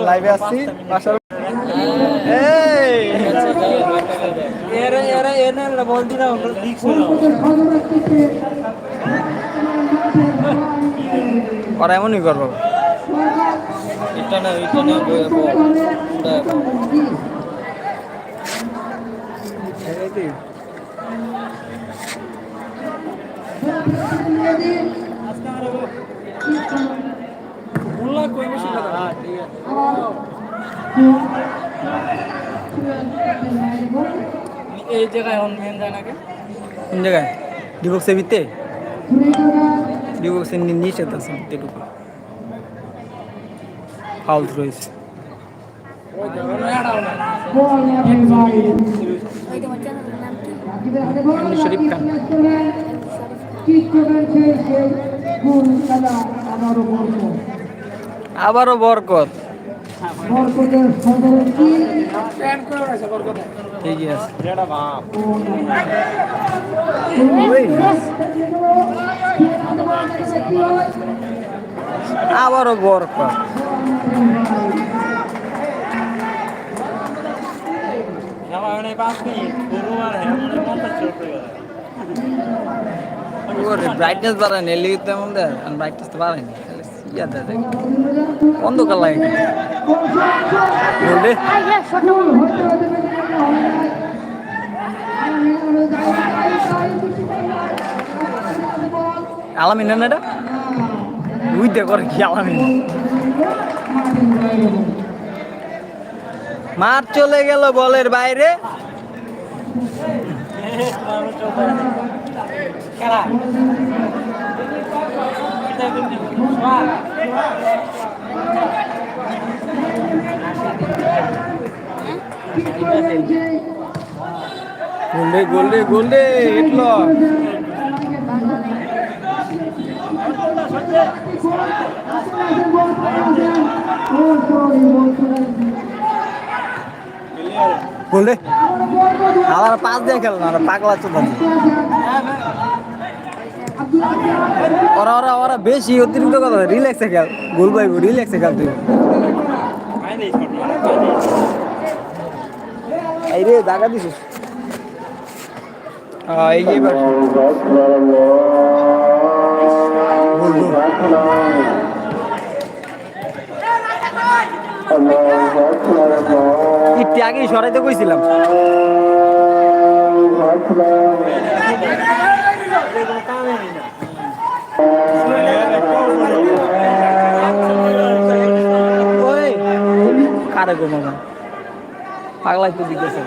লাইভে আসছি বাসার ওরা এমনই করব। এটা না এটা না বই বললা কই বেশি ঠিক আছে এই জায়গায় অন মেন যায় নাকি? কোন জায়গায়? ডিবক্সের ভিতরে? ডিবক্সের নিচে তো আছে ভিতরে ফাউল রয়েছে। ওই জায়গায় এড়াও না ওই তোমার চ্যানেলের নাম কি এমনি শরীফ খান। আবারও বরকত। আবারও বরকত। ব্রাইটনেস বাড়ায়নি লিগে তেমন দেয় ব্রাইটনেস তো বাড়ায়নি। খালি ইয়া অন্ধকার লাগে বললে? আলামিন এটা? বুঝতে করে কি আলামিন? মার চলে গেল বলের বাইরে। খেলা। গোল্ডে গোল্ডে গোল্ডে এটলো গোল্ডে? আবার পাঁচ দিয়ে খেলনা আর পাগলা চোদ্দ ওরা ওরা ওরা বেশি অতিরিক্ত কথা রিল্যাক্সে খেল। গোল পাইব রিল্যাক্সে খেল তুই। এই রে জায়গা দিছিস। এই যে আগেই সরাইতে কইছিলাম। কারে গো মামা পাগলাই তো দিতেছে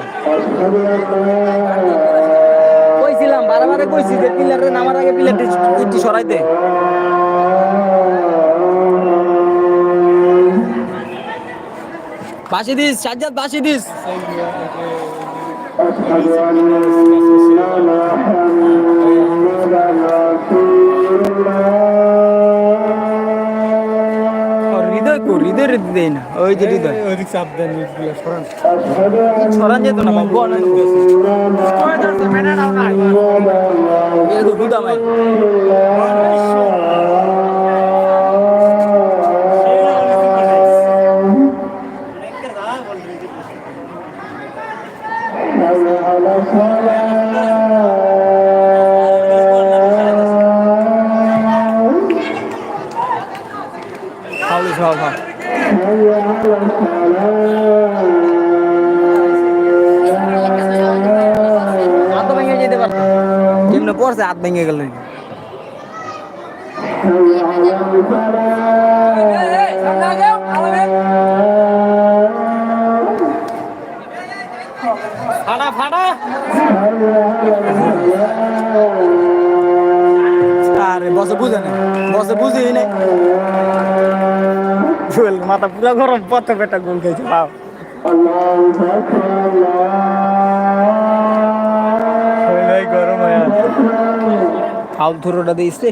কইছিলাম বারে কইছি যে পিলারে নামার আগে পিলারটি একটু সরাইতে বাসি দিস সাজ্জাদ বাসি দিস হৃদয় কো হৃদয় হৃদয় দেয় না। ওই যে হৃদয়। ওদিক চাপ দেন সরান। ছড়ান যেত না ভাই বল এ তো হাত ভেঙে গেল মাথা পুরো গরম পথ পেটা গোল খাইছে বাপ ফাউল থ্রোটা দিয়েছে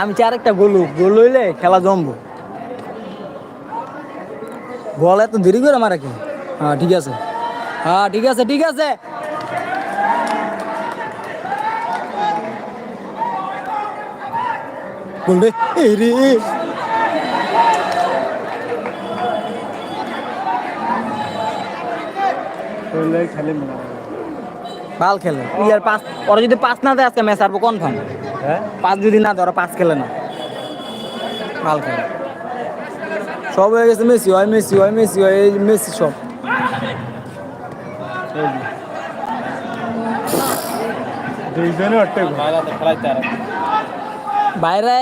আমি চার একটা গোল। গোল হইলে খেলা জমবো। বল এত দেরি করে মারা কি হ্যাঁ ঠিক আছে। হ্যাঁ ঠিক আছে ঠিক আছে। বল রে এই রে। করলে খেলে ভালো খেলে। ইয়ার পাঁচ ওরা যদি পাঁচ না দেয় আজকে ম্যাচ হারবো কনফার্ম হ্যাঁ? পাঁচ যদি না দেয় ওরা পাঁচ খেলে না। ভালো খেলে। সব হয়ে গেছে মেসি হয় মেসি হয় মেসি হয় এই মেসি সব। দুইজনে অট্টে বাইরে খেলাইতে আর। বাইরে।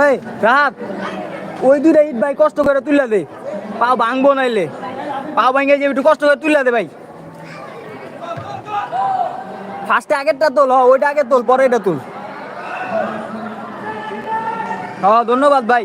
ওই রাত ওই দুইটা ইট ভাই কষ্ট করে তুলে দে। পাও ভাঙবো নাইলে। পাও ভাঙে যে একটু কষ্ট করে তুলে দে ভাই। ফার্স্টে আগেরটা তোল, হ, ওইটা আগে তোল পরে এটা তুল। হ্যাঁ ধন্যবাদ ভাই।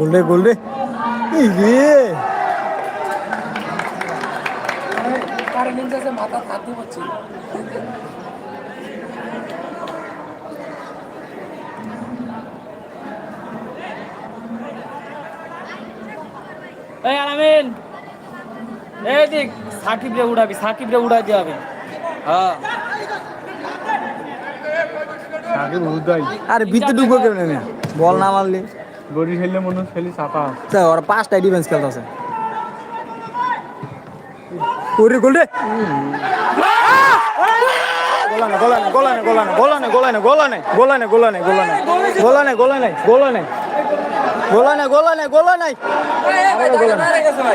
গোল রে। গোল রে এই আলামিন। এই দিক সাকিব রে উড়াবি সাকিব রে উড়াই দিয়ে হবে। হ্যাঁ। আরে ভিতরে ঢুকবো কেমনি? বল না মারলি। গড়ি খেললে মনে হয় খেলি চাপা তা ওরা পাঁচটায় ডিফেন্স খেলতেছে ওরে গোল রে গোলানে গোলানে গোলানে গোলানে গোলানে গোলানে গোলানে গোলানে গোলানে গোলানে গোলানে গোলানে গোলানে গোলানে গোলানে গোলানে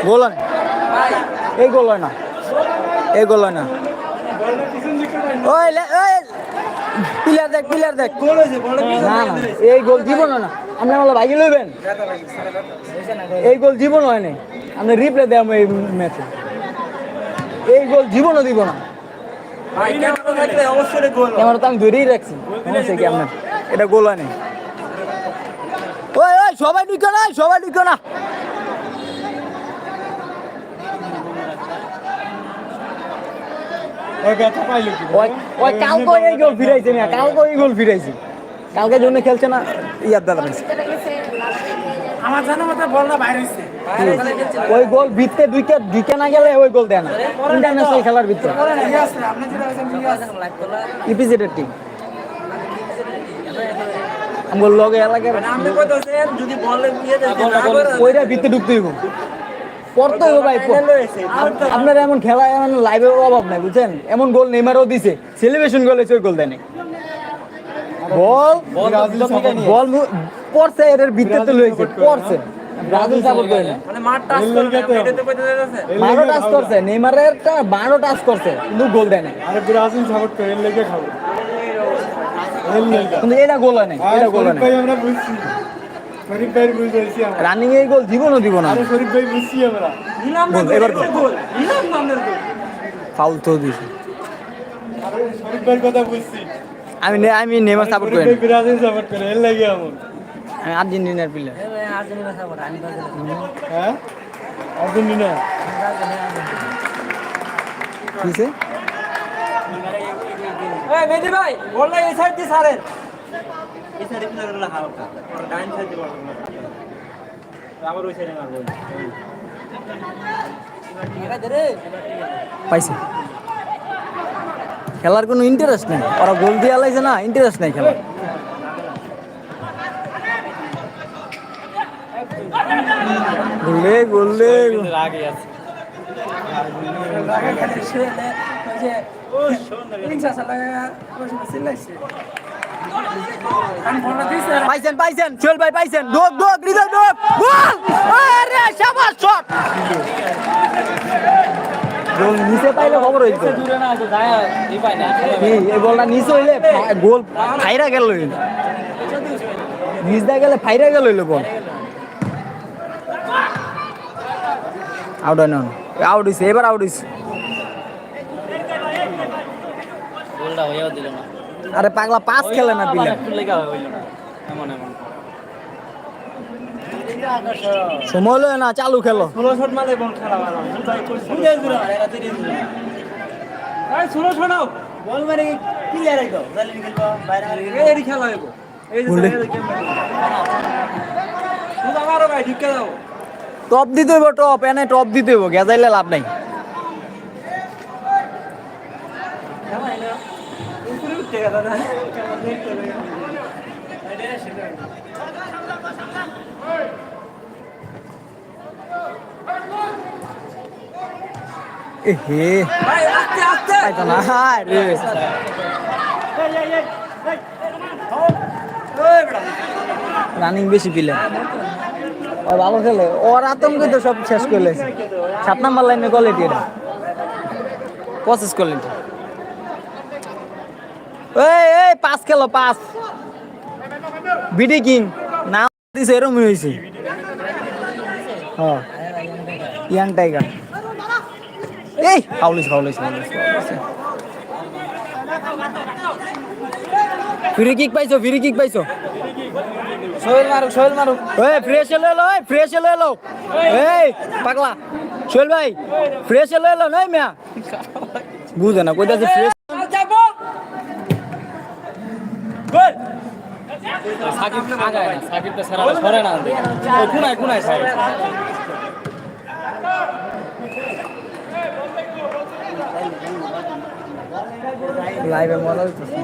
গোলানে এই গোল হয় না এই গোল না ওই ওই দেখ প্লেয়ার দেখ না না এই গোল জীবন না আপনি আমার ভাই লইবেন? এই গোল জীবন হয় নাই আপনি রিপ্লে এই ম্যাচে এই গোল জীবনও দিব না। ক্যামেরা তো আমি ধরেই রাখছি। কি আপনার? এটা গোল হয় নাই ওই ওই সবাই ঢুকে না সবাই ঢুকে না। ওই কালকে এই গোল ফিরাইছে না কালকে এই গোল ফিরাইছে। কালকে জন্য খেলছে না ইয়ার দাদা পাইছে আমার জানা মতো বল বাইরে হইছে। ওই গোল ভিতরে দুইটা ঢুকে না গেলে ওই গোল দেয় না। ইন্টারন্যাশনাল খেলার ভিতরে। ইপিজেডের টিম আমার লগে এলাকার যদি বলে নিয়ে যায় না করে ওইটা ভিতরে ঢুকতে হইব। পড়তে হইব ভাই আপনার এমন খেলা এমন লাইভের অভাব নাই বুঝছেন? এমন গোল নেইমারও দিছে। সেলিব্রেশন গোল হয়েছে ওই গোল দেয়। বল। বল পড়ছে এর ভিতরে তো লইছে পড়ছে। ব্রাজিল সাপোর্ট করে না। মানে মাঠ টাচ করবে এটাতে কইতে যাচ্ছে। টাচ করছে নেইমারের একটা বারো টাচ করছে কিন্তু গোল দেয় নাই। আরে ব্রাজিল সাপোর্ট করে এর লেগে খাব। কিন্তু এটা গোল হয় নাই আর এটা গোল হয় ভাই আমরা বুঝছি। শরীফ ভাই বুঝছি আমরা। রানিং এই গোল জীবনও দিব না। আরে শরীফ ভাই বুঝছি আমরা। নিলাম গোল, এবার গোল। গোল নিলাম নামের গোল। ফাউল তো দিছে। আরে শরীফ ভাইয়ের কথা বুঝছি। আমি নে- আমি নেইমার সাপোর্ট করি ব্রাজিল সাপোর্ট করে এর লেগে এমন। আমি আর্জেন্টিনার প্লেয়ার হ্যাঁ? আর্জেন্টিনা? কিসে? এই মেহেদি ভাই বললা এই সাইড দিয়ে সারেন এই সাইডে প্লেয়ারগুলো হালকা। ডাইন সাইড দিয়ে বল। আবার ওই সাইডে মারবো। পাইছে। খেলার কোনো ইন্টারেস্ট নেই। ওরা গোল দিয়ে আলাইছে না ইন্টারেস্ট নেই খেলার। পাইছেন পাইছেন চল ভাই পাইছেন। আরে শাবাশ শট! নিচে পাইলে খবর যায় এই বলটা নিচে হইলে গোল ফাইরা গেল নিচ দিয়ে গেলে ফাইরা গেল হইল বল আউট হয় আউট হইছে এবার আউট না। আরে পাগলা পাস খেলে না। এমন এমন। সময় হলো না চালু খেলো। ষোলো শট মালে বল খেলা ভালো। ষোলো শটাও বল মারে ক্লিয়ার বাইরে এই খেলা। হইব টপ দিতে হইব টপ এনে টপ দিতে হইব গেজাইলে লাভ নাই উপরে উঠতে গেল না এ রানিং বেশি পিলে ভালো খেলে। ওর আতঙ্কে তো সব শেষ করে লেছে সাত নাম্বার লাইনে কোয়ালিটি এটা। পঁচিশ কোয়ালিটি এই এই পাস খেলো পাস বিডি কিং না দিছে, এরমই হয়েছে হ্যাঁ ইয়াং টাইগার এই ফাউলিস ফাউলিস ফ্রি কিক পাইছো ফ্রি কিক পাইছো? সোহেল মারুক সোহেল মারুক। এই ফ্রেশ এলো এলো এই ফ্রেশ এলো এলো। এই পাগলা। সোহেল ভাই ফ্রেশ এলো এলো নয় মিয়া? বুঝে না কইতাছে ফ্রেশ যাব গোল সাকিব আগায় না সাকিব তো সারা সরে না। ওই কোনায় কোনায় সাইড লাইভে মজা হইতেছে।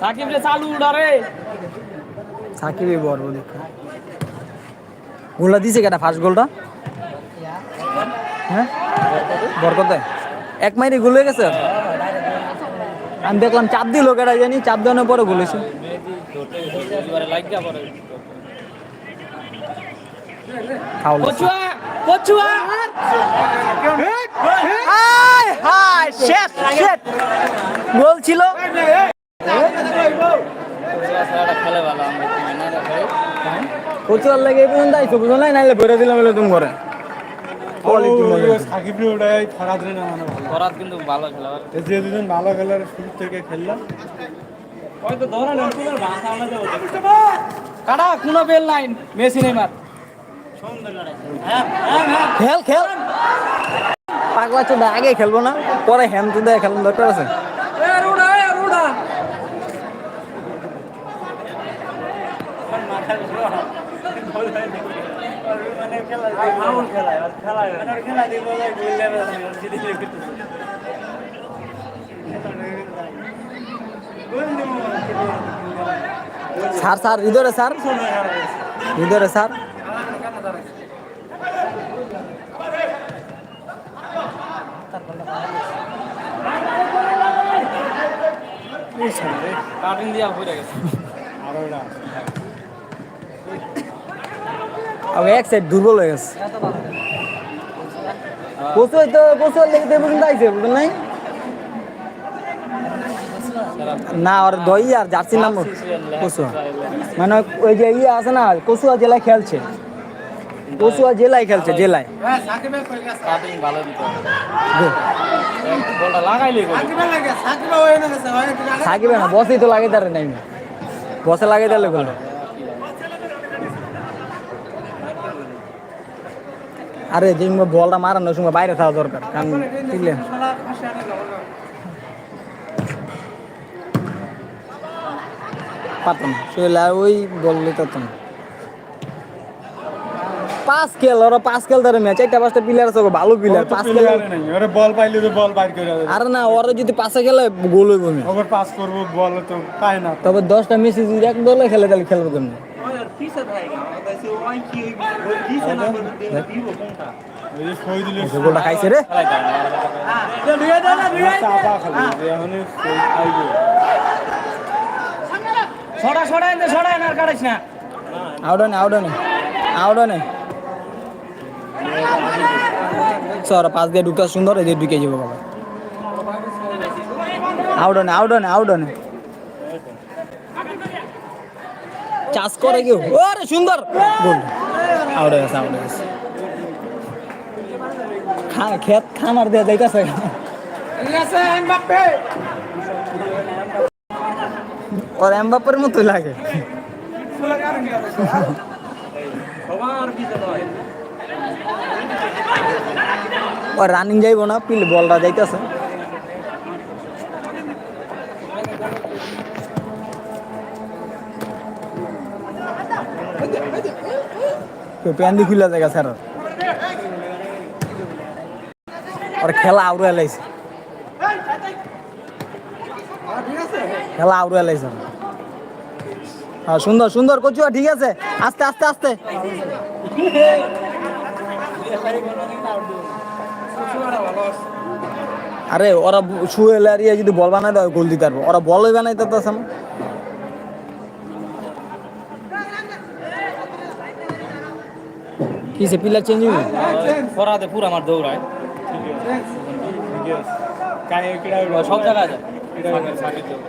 সাকিব রে চালু উড়ারে সাকিবই বড় দেখো। গোলটা দিছে কেটা ফার্স্ট গোলটা হ্যাঁ? বরকতে এক মাইরে গোল হয়ে গেছে? আমি দেখলাম চাপ দিল কেটা জানি চাপ দেওয়ানোর পরে গোল হয়েছে। হাই হাই শেট শেট গোল ছিল। লাগে এই পর্যন্ত বুঝো নাই? নাইলে ভরে দিলাম বলে তুমি করে মানে ভালো। কিন্তু ভালো খেলা। যে দুজন ভালো খেলার শুরু থেকে খেললাম। হয়তো কাটা কোনো বেল লাইন মেসি নেইমার। খেল খেল। পাগলা চোদা আগে খেলব না পরে হ্যাম চোদা খেলুন দরকার আছে। এ রুডা এ রুডা। Sir sir Hridoy sir. Hridoy sir. Cutting দিয়া হয়ে গেছে। আর এক সাইড দুর্বল হয়ে গেছে। কচু হয়তো কচু লেগে তো পর্যন্ত আইছে বুঝলেন নাই? না আর দই আর জার্সি নাম কচু। মানে ওই যে ইয়ে আছে না কচুয়া জেলায় খেলছে। কচুয়া জেলায় খেলছে জেলায়। গোল থাকিবে না বসেই তো লাগে তারে নাই। বসে লাগে তাহলে গেল আরে যে বলটা মারানোর সময় বাইরে থাকা দরকার কারণ বুঝলে পারতাম ওই বললে তো না। পাঁচ খেল ওরা পাঁচ খেল ধরে ম্যাচ একটা পাঁচটা প্লেয়ার আছে ভালো প্লেয়ার পাঁচ খেল ওরে বল পাইলে তো বল বাইর করে আরে না ওরা যদি পাঁচে খেলে গোল হইব না। ওভার পাস করব বল তো পায় না। তবে দশটা মেসি যদি এক দলে খেলে তাহলে খেলব কেমন? গোলটা খাইছে রে। ছড়া ছড়া এনে ছড়া এনে আর কাটাইছ না। আউডনে আউডনে আউডনে স্যার পাঁচ দিয়ে ঢুকতে সুন্দর, এই যে ঢুকে যাব বাবা। আউডনে আউডনে আউডনে চাষ করে কেউ? ওরে, সুন্দর। গোল আউডে গেছে আউডে গেছে। খা, খেত খামার দিয়ে যাইতেছে। ওর এমবাপের মতোই লাগে। হয়। ও রানিং যাইবো না, পিল বলটা যাইতেছে। প্যান্ডি খুলে জায়গা স্যার আর। খেলা আউরো এলাইছে খেলা আউরো এলাইছে হ্যাঁ সুন্দর সুন্দর, কচুয়া, ঠিক আছে। আস্তে আস্তে আস্তে। আরে ওরা শুয়ে লারিয়ে যদি বল বানাই দেয় গোল দিতে পারব। ওরা বল বানাইতে পারতাছে না। কি সে পিলার চেঞ্জ হইবে? ফরা পুরো আমার দৌড়ায়। সব জায়গায়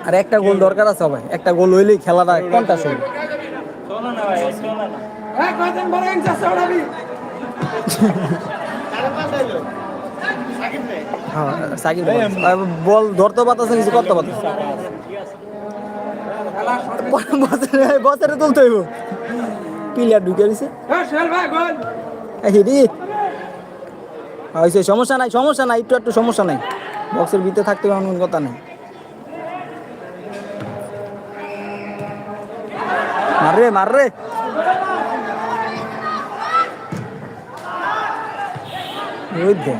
আর একটা গোল দরকার আছে ভাই। একটা গোল হইলে খেলাটা কোনটা শুনবে না ভাই না। সাকিব বল, ধরতে পারতেছে কিছু করতে পারতেছে বছরে তুলতে হইব। পিলার ঢুকে দিছে হয়েছে সমস্যা নাই সমস্যা নাই, একটু একটু সমস্যা নাই। বক্সের ভিতরে থাকতে কোনো কথা নেই। মার রে মার রে ওই দে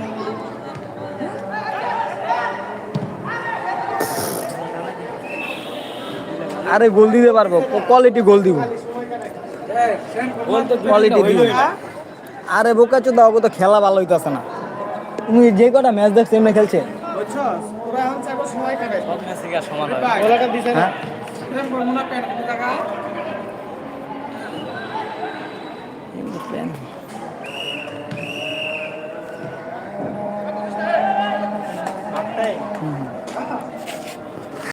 আরে গোল দিতে পারব। কোয়ালিটি গোল দিব। কোয়ালিটি দিব। আরে বোকা চোদা ওকে তো খেলা ভালো হইতাছে না। তুমি যে কটা ম্যাচ দেখছ এমনি খেলছে? সব